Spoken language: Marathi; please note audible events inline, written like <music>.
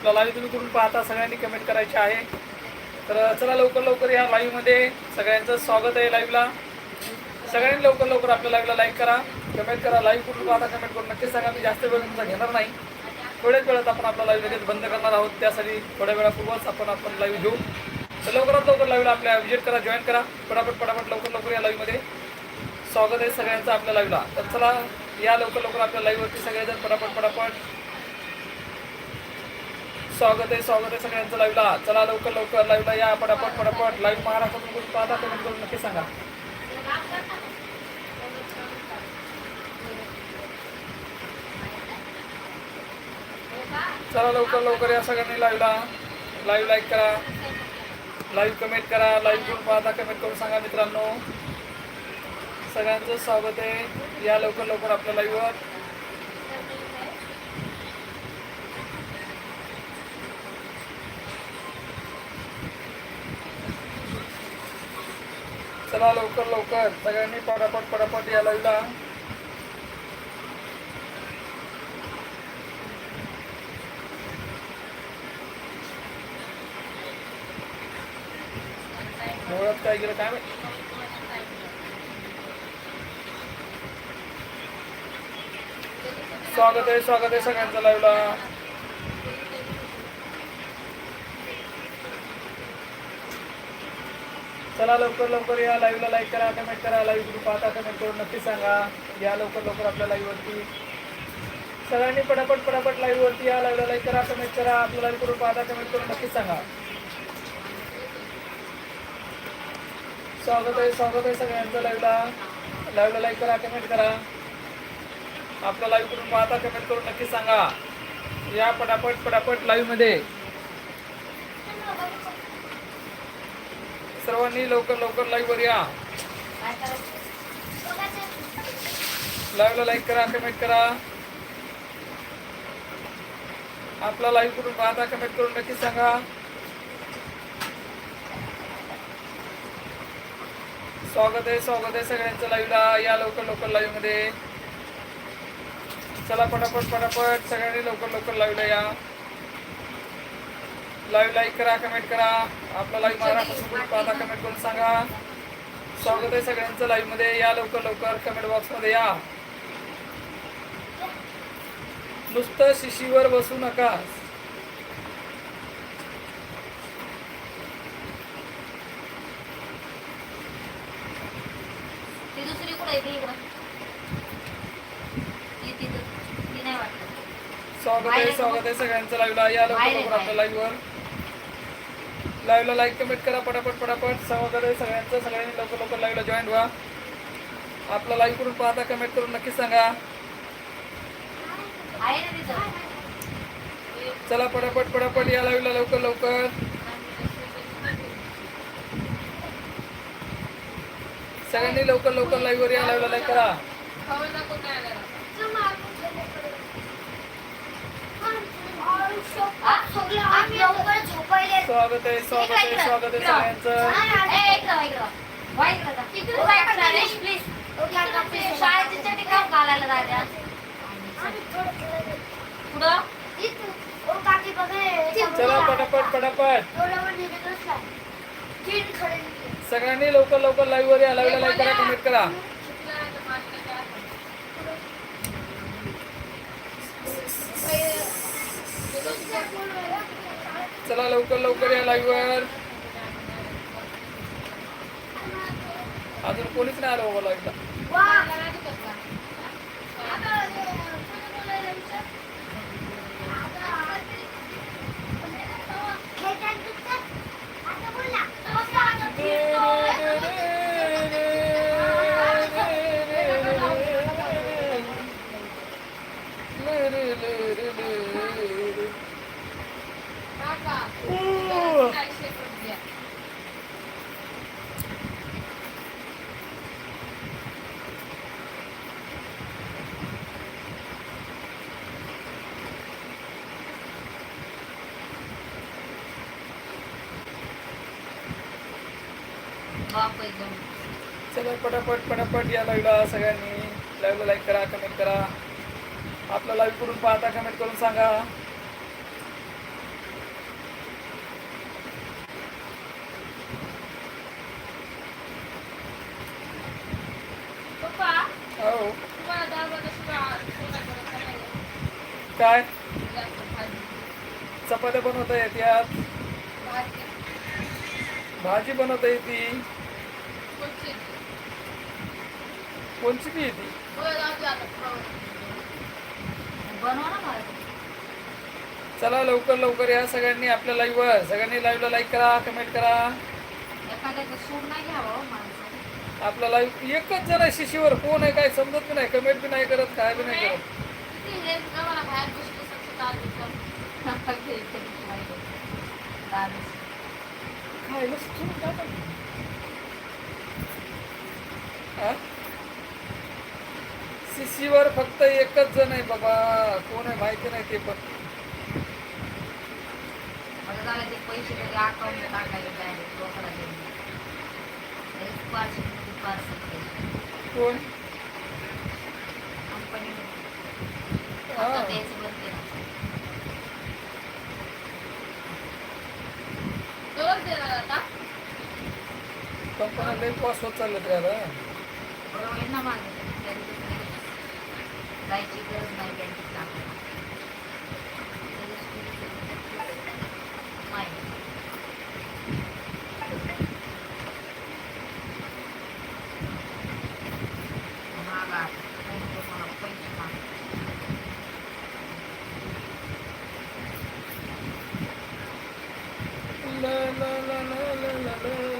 आपला लाईव्ह तुम्ही कुठून पाहता सगळ्यांनी कमेंट करायचे आहे. तर चला लवकर लवकर या लाईव्हमध्ये सगळ्यांचं स्वागत आहे लाईव्हला सगळ्यांनी लवकर लवकर आपल्या लाईव्हला लाईक करा. कमेंट करा. लाईव्ह कुठून पाहता कमेंट करून नक्कीच सांगा. मी जास्त वेळ तुमचा घेणार नाही. थोड्याच वेळात आपण आपला लाईव्ह लगेच बंद करणार आहोत. त्यासाठी थोड्या वेळापूर्वीच आपण आपण लाईव्ह घेऊ. तर लवकरात लवकर लाईव्हला आपल्या विजिट करा जॉईन करा. पटापट पटापट लवकर लवकर या लाईव्हमध्ये स्वागत आहे सगळ्यांचं आपल्या लाईव्हला तर चला या लवकर लवकर आपल्या लाईव्हवरती सगळेजण पटापट पटापट. स्वागत आहे स्वागत आहे सगळ्यांचं लाईव्हला चला लवकर लवकर लाईव्हला या. पटापट पटापट. लाईव्ह महाराष्ट्रातून कुठून पाहता कमेंट करून नक्की सांगा. चला लवकर लवकर या सगळ्यांनी लाईव्हला लाईव्ह लाईक करा. लाईव्ह कमेंट करा. लाईव्ह करून पाहता कमेंट करून सांगा मित्रांनो. सगळ्यांचं स्वागत आहे. या लवकर लवकर आपल्या लाईव्हवर चला लवकर लवकर. सगळ्यांनी पटापट पटापट या लागला मुळात काय गेलं काय माहिती? स्वागत आहे स्वागत आहे सगळ्यांचं लाईव्हला. चला लवकर लवकर या लाईव्हला लाईक करा कमेंट करा लाईव्ह तुम्ही पाहता कमेंट करून नक्की सांगा. या लवकर लवकर आपल्या लाईव्हवरती सगळ्यांनी पटापट पटापट लाईव्हवरती या लाईव्हला लाईक करा कमेंट करा. आपल्या लाईव्ह करून पाहता कमेंट करून नक्की सांगा. स्वागत आहे स्वागत आहे सगळ्यांचं लाईव्हला लाईव्हला लाईक करा कमेंट करा. आपल्या लाईव्ह करून पाहता कमेंट करून नक्की सांगा. या पटापट पटापट लाईव्हमध्ये सर्वांनी लवकर लवकर लाईव्ह वर या. लाईव्हला लाईक करा कमेंट करा. आपला लाईव्ह करून पाहता कमेंट करून नक्की सांगा. स्वागत आहे स्वागत आहे सगळ्यांचं लाईव्हला या लवकर लवकर लाईव्हमध्ये. चला पटापट पटापट. सगळ्यांनी लवकर लवकर लाईव्हला या. लाईव्ह लाईक करा कमेंट करा. आपला लाईव्ह महाराष्ट्र पाहता कमेंट करून सांगा. स्वागत आहे सगळ्यांचं लाईव्हमध्ये. या लवकर लवकर कमेंट बॉक्समध्ये या. नुसतं शिशीवर बसू नका. स्वागत आहे स्वागत आहे सगळ्यांचं लाईव्हला या लवकर लवकर आपल्या लाईव्हवर लाईव्हला लाईक कमेंट करा पटापट पटापट. सगळं सगळ्यांचं सगळ्यांनी लवकर लवकर लाईव्हला जॉईन व्हा. आपला लाईव्ह करून पाहता कमेंट करून नक्की सांगा. चला पटापट पटापट या लाईव्हला लवकर लवकर. सगळ्यांनी लवकर लवकर लाईव्हवर या लाईव्हला लाईक करा. स्वागत आहे स्वागत आहे स्वागत आहे सगळ्यांचं. घालायला पुढं? चला पटापट पटापट. सगळ्यांनी लवकर लवकर लाईव्हवर या. लाईव्हला लाईक करा कमेंट करा. चला लवकर लवकर या लाईव्हवर अजून कोणीच नाही आलं बाबा लाईव्हला बाप एकदम. चला पटापट पटापट या लाईव्हला सगळ्यांनी. लाईव्हला लाईक करा कमेंट करा. आपला लाईव्ह करून पाहता कमेंट करून सांगा. काय? चपात्या बनवता येत्यात. भाजी बनवता येते. कोणची बी येते? चला लवकर लवकर या सगळ्यांनी आपल्या लाईव्हवर सगळ्यांनी लाईव्हला लाईक करा कमेंट करा. एखाद्याचं सूट नाही घ्यावं हो माणसं. आपला लाईव्ह एकच जण आहे शिशीवर कोण आहे काय समजत बी नाही कमेंट बी नाही करत काय बी नाही करत. हा? <laughs> शिशीवर फक्त एकच जण आहे बाबा कोण आहे माहिती नाही ते पण. पैसे उपवास कोण? आता तेच बोलते दोन देणार आता? कंपन्या लई ना मागे. जायची गरज नाही बँकेत ভালো